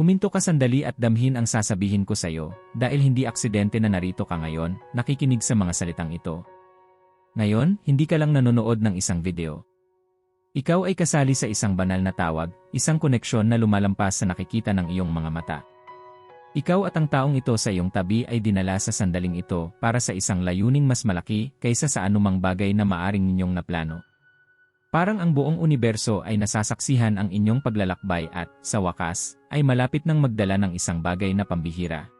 Huminto ka sandali at damhin ang sasabihin ko sa'yo, dahil hindi aksidente na narito ka ngayon, nakikinig sa mga salitang ito. Ngayon, hindi ka lang nanonood ng isang video. Ikaw ay kasali sa isang banal na tawag, isang koneksyon na lumalampas sa nakikita ng iyong mga mata. Ikaw at ang taong ito sa iyong tabi ay dinala sa sandaling ito para sa isang layuning mas malaki kaysa sa anumang bagay na maaring ninyong naplano. Parang ang buong universo ay nasasaksihan ang inyong paglalakbay at, sa wakas, ay malapit ng magdala ng isang bagay na pambihira.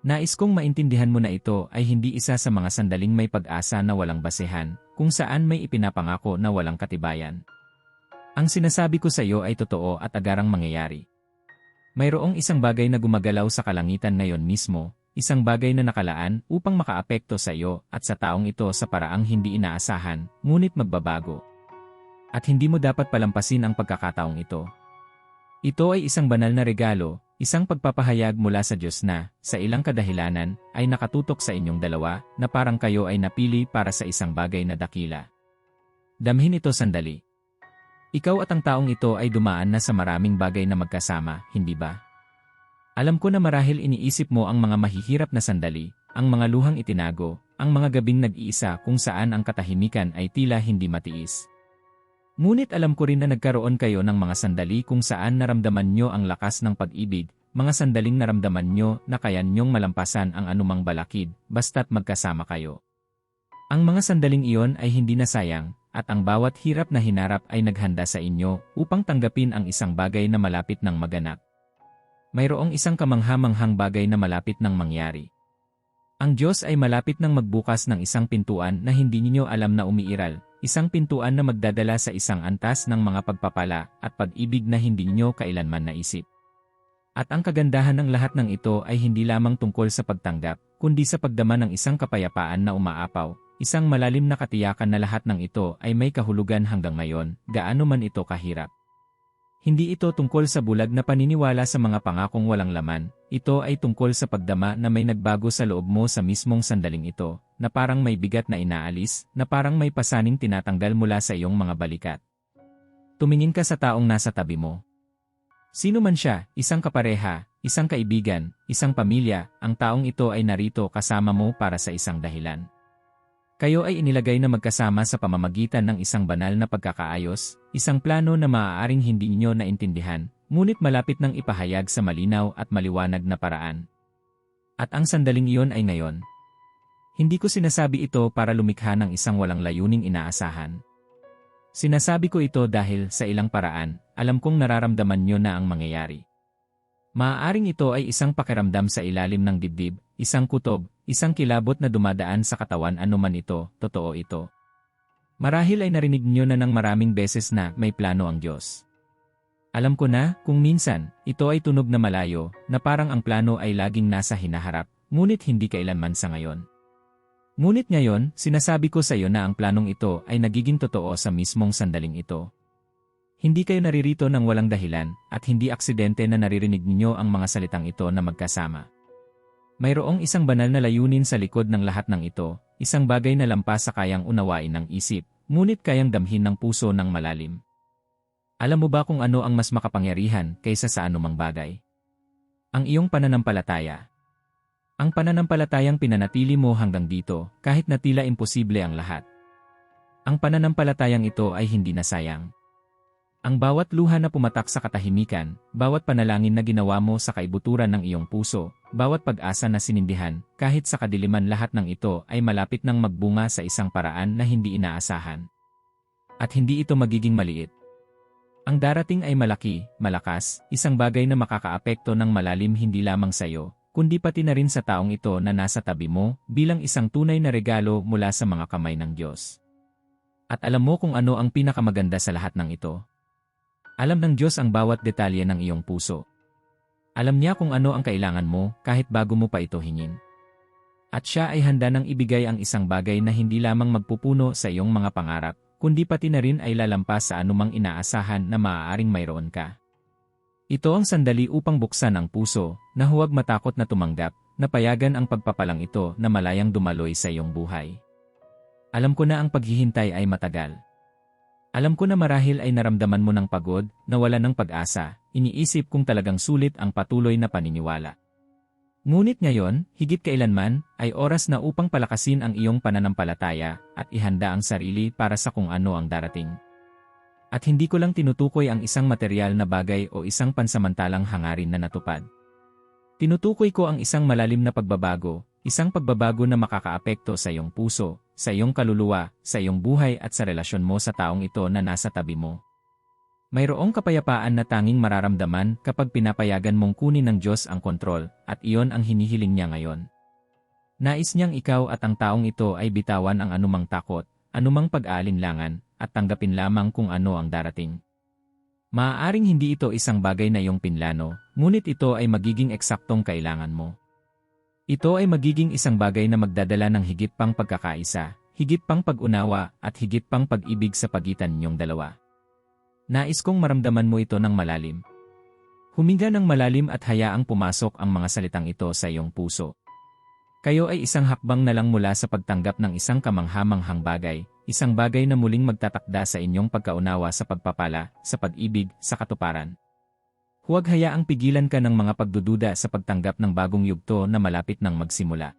Nais kong maintindihan mo na ito ay hindi isa sa mga sandaling may pag-asa na walang basehan, kung saan may ipinapangako na walang katibayan. Ang sinasabi ko sa iyo ay totoo at agarang mangyayari. Mayroong isang bagay na gumagalaw sa kalangitan ngayon mismo, isang bagay na nakalaan upang makaapekto sa iyo at sa taong ito sa paraang hindi inaasahan, ngunit magbabago. At hindi mo dapat palampasin ang pagkakataong ito. Ito ay isang banal na regalo, isang pagpapahayag mula sa Diyos na, sa ilang kadahilanan, ay nakatutok sa inyong dalawa, na parang kayo ay napili para sa isang bagay na dakila. Damhin ito sandali. Ikaw at ang taong ito ay dumaan na sa maraming bagay na magkasama, hindi ba? Alam ko na marahil iniisip mo ang mga mahihirap na sandali, ang mga luhang itinago, ang mga gabing nag-iisa kung saan ang katahimikan ay tila hindi matiis. Ngunit alam ko rin na nagkaroon kayo ng mga sandali kung saan naramdaman nyo ang lakas ng pag-ibig, mga sandaling naramdaman nyo na kaya nyong malampasan ang anumang balakid, basta't magkasama kayo. Ang mga sandaling iyon ay hindi na sayang, at ang bawat hirap na hinarap ay naghanda sa inyo upang tanggapin ang isang bagay na malapit ng maganap. Mayroong isang kamanghamanghang bagay na malapit ng mangyari. Ang Diyos ay malapit ng magbukas ng isang pintuan na hindi ninyo alam na umiiral, Isang pintuan na magdadala sa isang antas ng mga pagpapala at pag-ibig na hindi nyo kailanman naisip. At ang kagandahan ng lahat ng ito ay hindi lamang tungkol sa pagtanggap, kundi sa pagdama ng isang kapayapaan na umaapaw, isang malalim na katiyakan na lahat ng ito ay may kahulugan hanggang ngayon, gaano man ito kahirap. Hindi ito tungkol sa bulag na paniniwala sa mga pangakong walang laman, ito ay tungkol sa pagdama na may nagbago sa loob mo sa mismong sandaling ito, na parang may bigat na inaalis, na parang may pasaning tinatanggal mula sa iyong mga balikat. Tumingin ka sa taong nasa tabi mo. Sino man siya, isang kapareha, isang kaibigan, isang pamilya, ang taong ito ay narito kasama mo para sa isang dahilan. Kayo ay inilagay na magkasama sa pamamagitan ng isang banal na pagkakaayos, isang plano na maaaring hindi inyo naintindihan, ngunit malapit ng ipahayag sa malinaw at maliwanag na paraan. At ang sandaling iyon ay ngayon. Hindi ko sinasabi ito para lumikha ng isang walang layuning inaasahan. Sinasabi ko ito dahil sa ilang paraan, alam kong nararamdaman nyo na ang mangyayari. Maaaring ito ay isang pakiramdam sa ilalim ng dibdib, isang kutob, isang kilabot na dumadaan sa katawan anuman ito, totoo ito. Marahil ay narinig nyo na ng maraming beses na may plano ang Diyos. Alam ko na, kung minsan, ito ay tunog na malayo, na parang ang plano ay laging nasa hinaharap, ngunit hindi kailanman sa ngayon. Ngunit ngayon, sinasabi ko sa iyo na ang planong ito ay nagiging totoo sa mismong sandaling ito. Hindi kayo naririto ng walang dahilan, at hindi aksidente na naririnig ninyo ang mga salitang ito na magkasama. Mayroong isang banal na layunin sa likod ng lahat ng ito, isang bagay na lampas sa kayang unawain ng isip, ngunit kayang damhin ng puso ng malalim. Alam mo ba kung ano ang mas makapangyarihan kaysa sa anumang bagay? Ang iyong pananampalataya. Ang pananampalatayang pinanatili mo hanggang dito, kahit na tila imposible ang lahat. Ang pananampalatayang ito ay hindi nasayang. Ang bawat luha na pumatak sa katahimikan, bawat panalangin na ginawa mo sa kaibuturan ng iyong puso, bawat pag-asa na sinindihan, kahit sa kadiliman lahat ng ito ay malapit ng magbunga sa isang paraan na hindi inaasahan. At hindi ito magiging maliit. Ang darating ay malaki, malakas, isang bagay na makakaapekto ng malalim hindi lamang sa iyo, kundi pati na rin sa taong ito na nasa tabi mo bilang isang tunay na regalo mula sa mga kamay ng Diyos. At alam mo kung ano ang pinakamaganda sa lahat ng ito. Alam ng Diyos ang bawat detalye ng iyong puso. Alam niya kung ano ang kailangan mo kahit bago mo pa ito hingin. At siya ay handa nang ibigay ang isang bagay na hindi lamang magpupuno sa iyong mga pangarap, kundi pati na rin ay lalampas sa anumang inaasahan na maaaring mayroon ka. Ito ang sandali upang buksan ang puso, na huwag matakot na tumanggap, na payagan ang pagpapalang ito na malayang dumaloy sa iyong buhay. Alam ko na ang paghihintay ay matagal. Alam ko na marahil ay naramdaman mo ng pagod, nawala ng pag-asa, iniisip kung talagang sulit ang patuloy na paniniwala. Ngunit ngayon, higit kailanman, ay oras na upang palakasin ang iyong pananampalataya at ihanda ang sarili para sa kung ano ang darating. At hindi ko lang tinutukoy ang isang material na bagay o isang pansamantalang hangarin na natupad. Tinutukoy ko ang isang malalim na pagbabago, isang pagbabago na makakaapekto sa iyong puso, sa iyong kaluluwa, sa iyong buhay at sa relasyon mo sa taong ito na nasa tabi mo. Mayroong kapayapaan na tanging mararamdaman kapag pinapayagan mong kunin ng Diyos ang kontrol, at iyon ang hinihiling niya ngayon. Nais niyang ikaw at ang taong ito ay bitawan ang anumang takot, anumang pag-aalinlangan, at tanggapin lamang kung ano ang darating. Maaaring hindi ito isang bagay na iyong pinlano, ngunit ito ay magiging eksaktong kailangan mo. Ito ay magiging isang bagay na magdadala ng higit pang pagkakaisa, higit pang pag-unawa at higit pang pag-ibig sa pagitan ninyong dalawa. Nais kong maramdaman mo ito ng malalim. Huminga ng malalim at hayaang pumasok ang mga salitang ito sa iyong puso. Kayo ay isang hakbang na lang mula sa pagtanggap ng isang kamanghamanghang bagay, isang bagay na muling magtatakda sa inyong pagkaunawa sa pagpapala, sa pag-ibig, sa katuparan. Huwag hayaang pigilan ka ng mga pagdududa sa pagtanggap ng bagong yugto na malapit nang magsimula.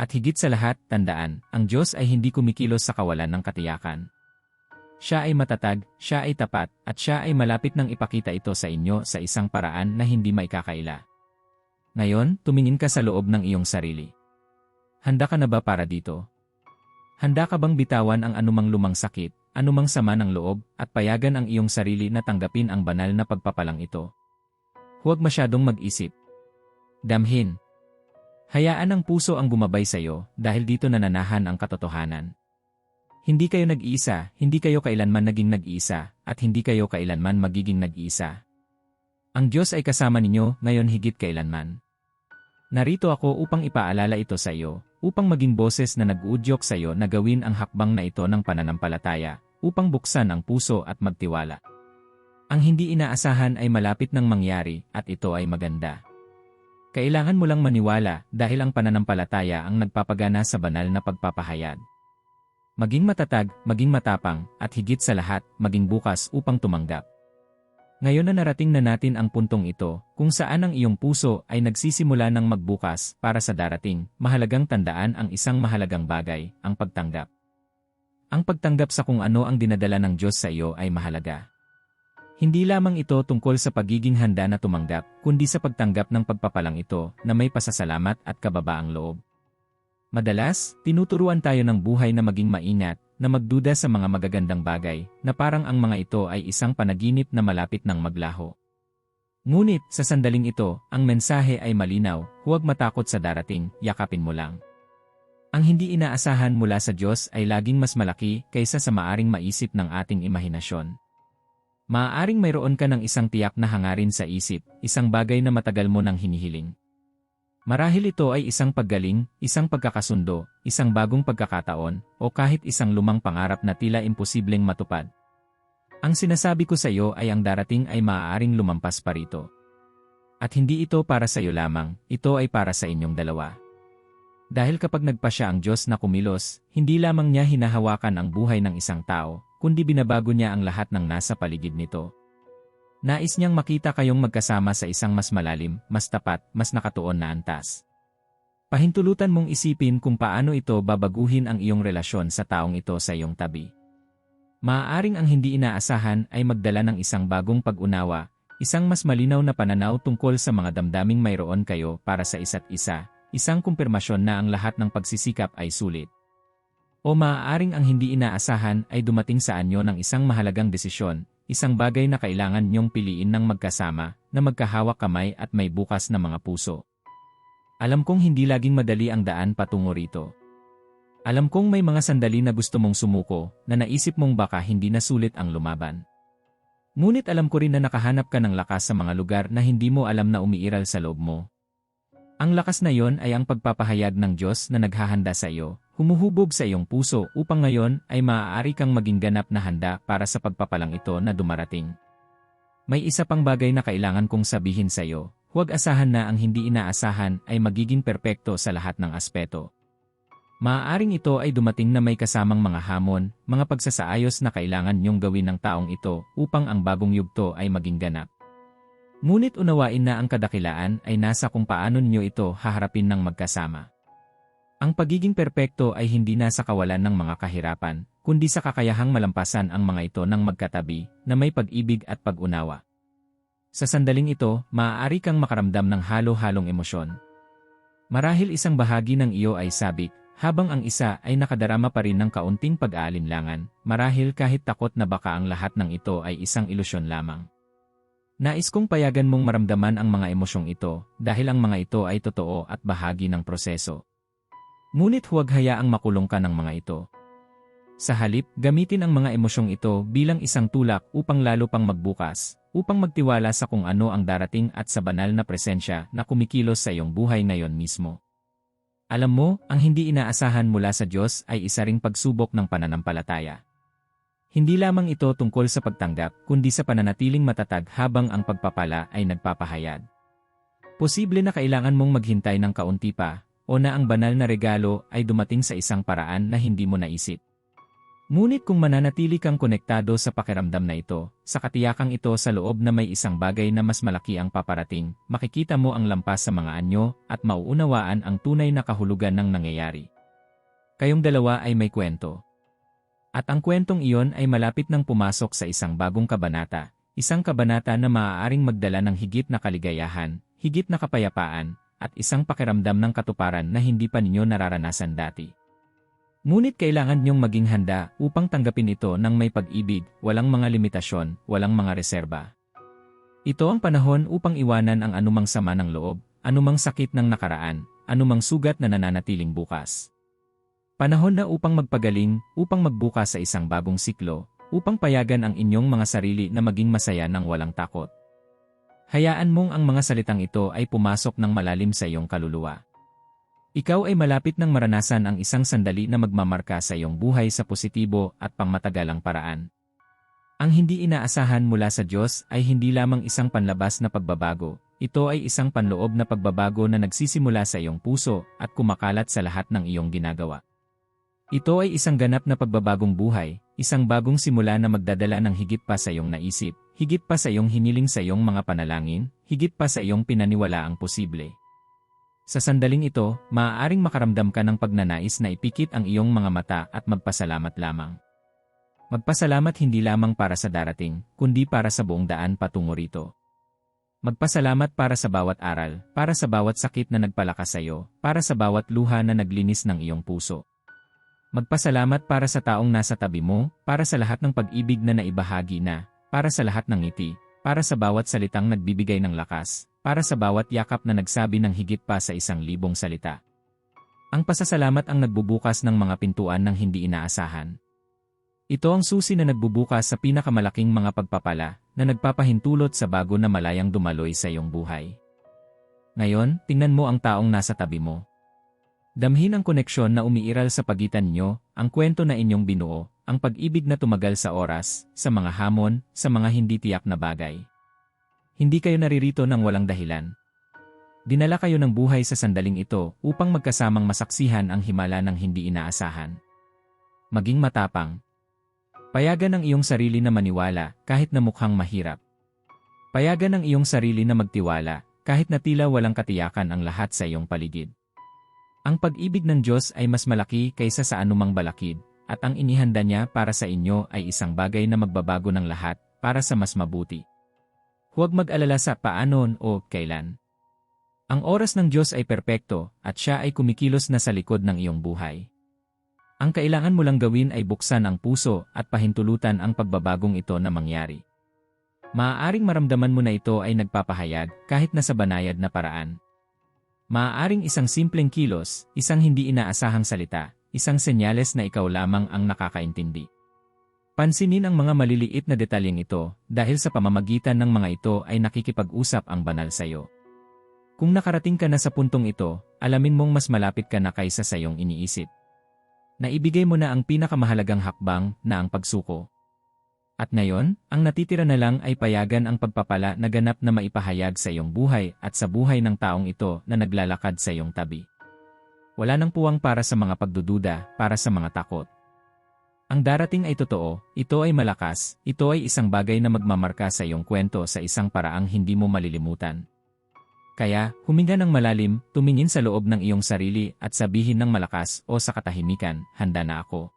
At higit sa lahat, tandaan, ang Diyos ay hindi kumikilos sa kawalan ng katiyakan. Siya ay matatag, siya ay tapat, at siya ay malapit nang ipakita ito sa inyo sa isang paraan na hindi maikakaila. Ngayon, tumingin ka sa loob ng iyong sarili. Handa ka na ba para dito? Handa ka bang bitawan ang anumang lumang sakit, anumang sama ng loob, at payagan ang iyong sarili na tanggapin ang banal na pagpapalang ito. Huwag masyadong mag-isip. Damhin. Hayaan ang puso ang bumabay sa iyo dahil dito nananahan ang katotohanan. Hindi kayo nag-iisa, hindi kayo kailanman naging nag-iisa, at hindi kayo kailanman magiging nag-iisa. Ang Diyos ay kasama ninyo ngayon higit kailanman. Narito ako upang ipaalala ito sa iyo, upang maging boses na nag-uudyok sa iyo na gawin ang hakbang na ito ng pananampalataya, upang buksan ang puso at magtiwala. Ang hindi inaasahan ay malapit ng mangyari at ito ay maganda. Kailangan mo lang maniwala dahil ang pananampalataya ang nagpapagana sa banal na pagpapahayag. Maging matatag, maging matapang, at higit sa lahat, maging bukas upang tumanggap. Ngayon na narating na natin ang puntong ito, kung saan ang iyong puso ay nagsisimula ng magbukas para sa darating, mahalagang tandaan ang isang mahalagang bagay, ang pagtanggap. Ang pagtanggap sa kung ano ang dinadala ng Diyos sa iyo ay mahalaga. Hindi lamang ito tungkol sa pagiging handa na tumanggap, kundi sa pagtanggap ng pagpapalang ito na may pasasalamat at kababaang loob. Madalas, tinuturuan tayo ng buhay na maging maingat, na magduda sa mga magagandang bagay, na parang ang mga ito ay isang panaginip na malapit ng maglaho. Ngunit, sa sandaling ito, ang mensahe ay malinaw, huwag matakot sa darating, yakapin mo lang. Ang hindi inaasahan mula sa Diyos ay laging mas malaki kaysa sa maaring maisip ng ating imahinasyon. Maaaring mayroon ka ng isang tiyak na hangarin sa isip, isang bagay na matagal mo nang hinihiling. Marahil ito ay isang paggaling, isang pagkakasundo, isang bagong pagkakataon, o kahit isang lumang pangarap na tila imposibleng matupad. Ang sinasabi ko sa iyo ay ang darating ay maaaring lumampas pa rito. At hindi ito para sa iyo lamang, ito ay para sa inyong dalawa. Dahil kapag nagpasya ang Diyos na kumilos, hindi lamang niya hinahawakan ang buhay ng isang tao, kundi binabago niya ang lahat ng nasa paligid nito. Nais niyang makita kayong magkasama sa isang mas malalim, mas tapat, mas nakatuon na antas. Pahintulutan mong isipin kung paano ito babaguhin ang iyong relasyon sa taong ito sa iyong tabi. Maaaring ang hindi inaasahan ay magdala ng isang bagong pag-unawa, isang mas malinaw na pananaw tungkol sa mga damdaming mayroon kayo para sa isa't isa, isang kumpirmasyon na ang lahat ng pagsisikap ay sulit. O maaaring ang hindi inaasahan ay dumating sa anyo ng isang mahalagang desisyon, isang bagay na kailangan niyong piliin ng magkasama, na magkahawak kamay at may bukas na mga puso. Alam kong hindi laging madali ang daan patungo rito. Alam kong may mga sandali na gusto mong sumuko, na naisip mong baka hindi na sulit ang lumaban. Ngunit alam ko rin na nakahanap ka ng lakas sa mga lugar na hindi mo alam na umiiral sa loob mo. Ang lakas na yon ay ang pagpapahayag ng Diyos na naghahanda sa iyo, humuhubog sa iyong puso upang ngayon ay maaari kang maging ganap na handa para sa pagpapalang ito na dumarating. May isa pang bagay na kailangan kong sabihin sa iyo, huwag asahan na ang hindi inaasahan ay magiging perpekto sa lahat ng aspeto. Maaaring ito ay dumating na may kasamang mga hamon, mga pagsasaayos na kailangan niyong gawin ng taong ito upang ang bagong yugto ay maging ganap. Ngunit unawain na ang kadakilaan ay nasa kung paano niyo ito haharapin ng magkasama. Ang pagiging perpekto ay hindi nasa kawalan ng mga kahirapan, kundi sa kakayahang malampasan ang mga ito ng magkatabi na may pag-ibig at pag-unawa. Sa sandaling ito, maaari kang makaramdam ng halo-halong emosyon. Marahil isang bahagi ng iyo ay sabik, habang ang isa ay nakadarama pa rin ng kaunting pag-aalinlangan, marahil kahit takot na baka ang lahat ng ito ay isang ilusyon lamang. Nais kong payagan mong maramdaman ang mga emosyong ito dahil ang mga ito ay totoo at bahagi ng proseso. Ngunit huwag hayaang makulong ka ng mga ito. Sa halip, gamitin ang mga emosyong ito bilang isang tulak upang lalo pang magbukas, upang magtiwala sa kung ano ang darating at sa banal na presensya na kumikilos sa iyong buhay ngayon mismo. Alam mo, ang hindi inaasahan mula sa Diyos ay isa ring pagsubok ng pananampalataya. Hindi lamang ito tungkol sa pagtanggap, kundi sa pananatiling matatag habang ang pagpapala ay nagpapahayag. Posible na kailangan mong maghintay ng kaunti pa, o na ang banal na regalo ay dumating sa isang paraan na hindi mo naisip. Ngunit kung mananatili kang konektado sa pakiramdam na ito, sa katiyakang ito sa loob na may isang bagay na mas malaki ang paparating, makikita mo ang lampas sa mga anyo at mauunawaan ang tunay na kahulugan ng nangyayari. Kayong dalawa ay may kwento. At ang kwentong iyon ay malapit nang pumasok sa isang bagong kabanata, isang kabanata na maaaring magdala ng higit na kaligayahan, higit na kapayapaan, at isang pakiramdam ng katuparan na hindi pa ninyo nararanasan dati. Ngunit kailangan niyong maging handa upang tanggapin ito ng may pag-ibig, walang mga limitasyon, walang mga reserba. Ito ang panahon upang iwanan ang anumang sama ng loob, anumang sakit ng nakaraan, anumang sugat na nananatiling bukas. Panahon na upang magpagaling, upang magbukas sa isang bagong siklo, upang payagan ang inyong mga sarili na maging masaya ng walang takot. Hayaan mong ang mga salitang ito ay pumasok ng malalim sa iyong kaluluwa. Ikaw ay malapit ng maranasan ang isang sandali na magmamarka sa iyong buhay sa positibo at pangmatagalang paraan. Ang hindi inaasahan mula sa Diyos ay hindi lamang isang panlabas na pagbabago, ito ay isang panloob na pagbabago na nagsisimula sa iyong puso at kumakalat sa lahat ng iyong ginagawa. Ito ay isang ganap na pagbabagong buhay, isang bagong simula na magdadala ng higit pa sa iyong naisip, higit pa sa iyong hiniling sa iyong mga panalangin, higit pa sa iyong pinaniwala ang posible. Sa sandaling ito, maaaring makaramdam ka ng pagnanais na ipikit ang iyong mga mata at magpasalamat lamang. Magpasalamat hindi lamang para sa darating, kundi para sa buong daan patungo rito. Magpasalamat para sa bawat aral, para sa bawat sakit na nagpalakas sa iyo, para sa bawat luha na naglinis ng iyong puso. Magpasalamat para sa taong nasa tabi mo, para sa lahat ng pag-ibig na naibahagi na, para sa lahat ng ngiti, para sa bawat salitang nagbibigay ng lakas, para sa bawat yakap na nagsabi ng higit pa sa isang libong salita. Ang pasasalamat ang nagbubukas ng mga pintuan ng hindi inaasahan. Ito ang susi na nagbubukas sa pinakamalaking mga pagpapala na nagpapahintulot sa bago na malayang dumaloy sa iyong buhay. Ngayon, tingnan mo ang taong nasa tabi mo. Damhin ang koneksyon na umiiral sa pagitan nyo, ang kwento na inyong binuo, ang pag-ibig na tumagal sa oras, sa mga hamon, sa mga hindi tiyak na bagay. Hindi kayo naririto ng walang dahilan. Dinala kayo ng buhay sa sandaling ito upang magkasamang masaksihan ang himala ng hindi inaasahan. Maging matapang. Payagan ang iyong sarili na maniwala kahit na mukhang mahirap. Payagan ang iyong sarili na magtiwala kahit na tila walang katiyakan ang lahat sa iyong paligid. Ang pag-ibig ng Diyos ay mas malaki kaysa sa anumang balakid, at ang inihanda niya para sa inyo ay isang bagay na magbabago ng lahat para sa mas mabuti. Huwag mag-alala sa paanon o kailan. Ang oras ng Diyos ay perpekto at siya ay kumikilos na sa likod ng iyong buhay. Ang kailangan mo lang gawin ay buksan ang puso at pahintulutan ang pagbabagong ito na mangyari. Maaaring maramdaman mo na ito ay nagpapahayag kahit na sa banayad na paraan. Maaaring isang simpleng kilos, isang hindi inaasahang salita, isang senyales na ikaw lamang ang nakakaintindi. Pansinin ang mga maliliit na detalyeng ito dahil sa pamamagitan ng mga ito ay nakikipag-usap ang banal sa iyo. Kung nakarating ka na sa puntong ito, alamin mong mas malapit ka na kaysa sa iyong iniisip. Naibigay mo na ang pinakamahalagang hakbang na ang pagsuko. At ngayon, ang natitira na lang ay payagan ang pagpapala na ganap na maipahayag sa iyong buhay at sa buhay ng taong ito na naglalakad sa iyong tabi. Wala nang puwang para sa mga pagdududa, para sa mga takot. Ang darating ay totoo, ito ay malakas, ito ay isang bagay na magmamarka sa iyong kwento sa isang paraang hindi mo malilimutan. Kaya, huminga ng malalim, tumingin sa loob ng iyong sarili at sabihin ng malakas o sa katahimikan, handa na ako.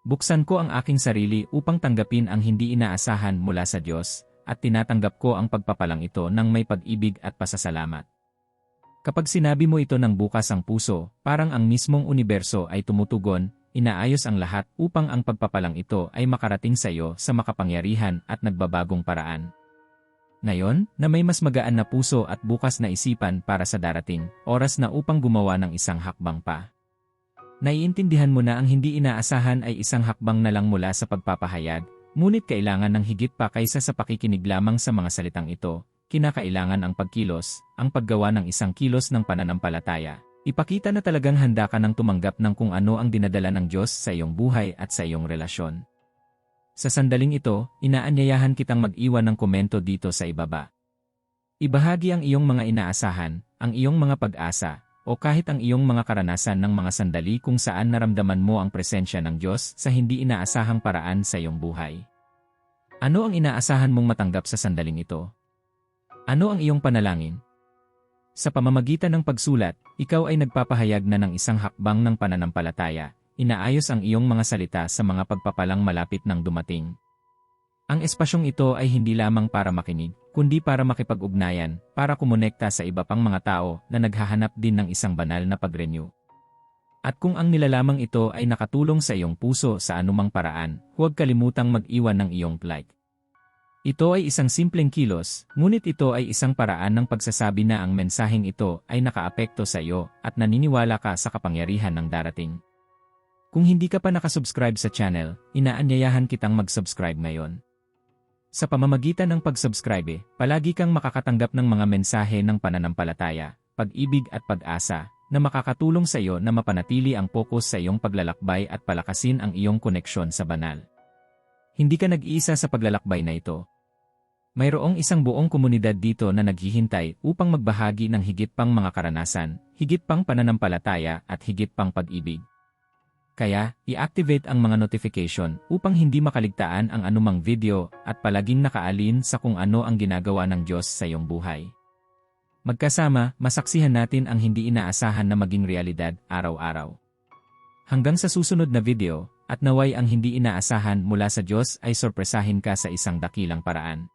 Buksan ko ang aking sarili upang tanggapin ang hindi inaasahan mula sa Diyos, at tinatanggap ko ang pagpapalang ito ng may pag-ibig at pasasalamat. Kapag sinabi mo ito ng bukas ang puso, parang ang mismong universo ay tumutugon, inaayos ang lahat upang ang pagpapalang ito ay makarating sa iyo sa makapangyarihan at nagbabagong paraan. Ngayon, na may mas magaan na puso at bukas na isipan para sa darating, oras na upang gumawa ng isang hakbang pa. Naiintindihan mo na ang hindi inaasahan ay isang hakbang na lang mula sa pagpapahayag, ngunit kailangan ng higit pa kaysa sa pakikinig lamang sa mga salitang ito, kinakailangan ang pagkilos, ang paggawa ng isang kilos ng pananampalataya. Ipakita na talagang handa ka ng tumanggap ng kung ano ang dinadala ng Diyos sa iyong buhay at sa iyong relasyon. Sa sandaling ito, inaanyayahan kitang mag-iwan ng komento dito sa ibaba. Ibahagi ang iyong mga inaasahan, ang iyong mga pag-asa, o kahit ang iyong mga karanasan ng mga sandali kung saan naramdaman mo ang presensya ng Diyos sa hindi inaasahang paraan sa iyong buhay. Ano ang inaasahan mong matanggap sa sandaling ito? Ano ang iyong panalangin? Sa pamamagitan ng pagsulat, ikaw ay nagpapahayag na ng isang hakbang ng pananampalataya, inaayos ang iyong mga salita sa mga pagpapalang malapit ng dumating. Ang espasyong ito ay hindi lamang para makinig, kundi para makipag-ugnayan, para kumonekta sa iba pang mga tao na naghahanap din ng isang banal na pag-renew. At kung ang nilalamang ito ay nakatulong sa iyong puso sa anumang paraan, huwag kalimutang mag-iwan ng iyong like. Ito ay isang simpleng kilos, ngunit ito ay isang paraan ng pagsasabi na ang mensaheng ito ay nakaapekto sa iyo at naniniwala ka sa kapangyarihan ng darating. Kung hindi ka pa nakasubscribe sa channel, inaanyayahan kitang mag-subscribe ngayon. Sa pamamagitan ng pag-subscribe, palagi kang makakatanggap ng mga mensahe ng pananampalataya, pag-ibig at pag-asa, na makakatulong sa iyo na mapanatili ang focus sa iyong paglalakbay at palakasin ang iyong koneksyon sa banal. Hindi ka nag-iisa sa paglalakbay na ito. Mayroong isang buong komunidad dito na naghihintay upang magbahagi ng higit pang mga karanasan, higit pang pananampalataya at higit pang pag-ibig. Kaya, i-activate ang mga notification upang hindi makaligtaan ang anumang video at palaging nakaalin sa kung ano ang ginagawa ng Diyos sa iyong buhay. Magkasama, masaksihan natin ang hindi inaasahan na maging realidad araw-araw. Hanggang sa susunod na video, at naway ang hindi inaasahan mula sa Diyos ay sorpresahin ka sa isang dakilang paraan.